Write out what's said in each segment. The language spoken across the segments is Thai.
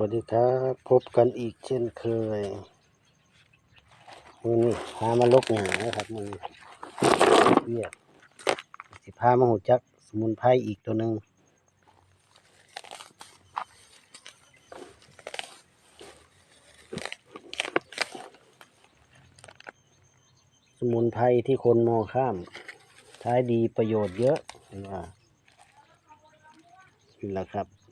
วัสดีครับ พบกันอีกเช่นเคยมือนี้พามาลกหนานะครับมือนี้เวียกสิพามาหูจัก สมุนไพรอีกตัวหนึ่งสมุนไพรที่คนมองข้ามใช้ดีประโยชน์เยอะเห็นว่านี่แหละครับ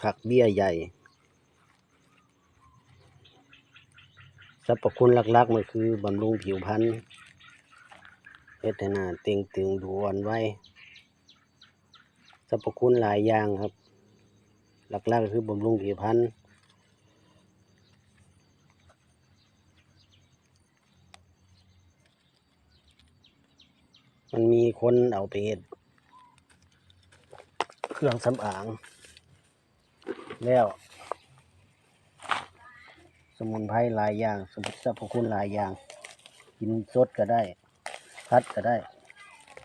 ผักเบี้ยใหญ่ สรรพคุณหลักๆมันคือบำรุงผิวพรรณเฮ็ดให้หน้าเต่งตึงดูอ่อนไหวสรรพคุณหลายอย่างครับ หลักๆก็คือบำรุงผิวพรรณมันมีคนเอาไปเฮ็ดเครื่องสำอาง แล้ว สมุนไพรหลายอย่าง สมุนสรรพคุณหลายอย่าง กินสดก็ได้พัดก็ได้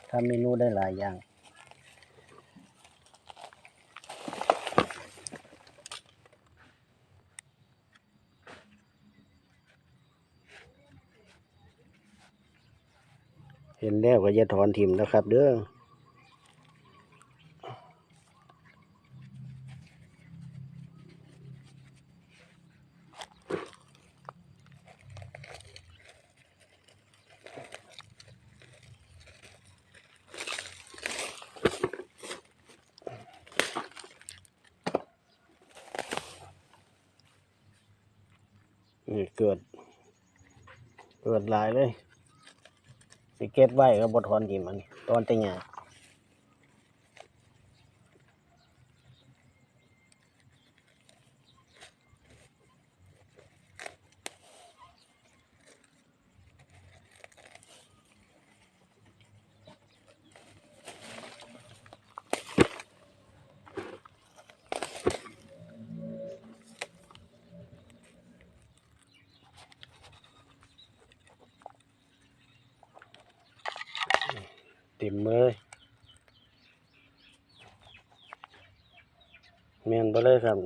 ทำเมนูได้หลายอย่างเห็นแล้วก็อย่าถอนถิมนะครับ เด้อ นี่เกิด เกิดหลายเลย สิเก็บไว้ก็บททอนทิมันตอนแต่หยา เต็มเลยแม่นไปเลยครับ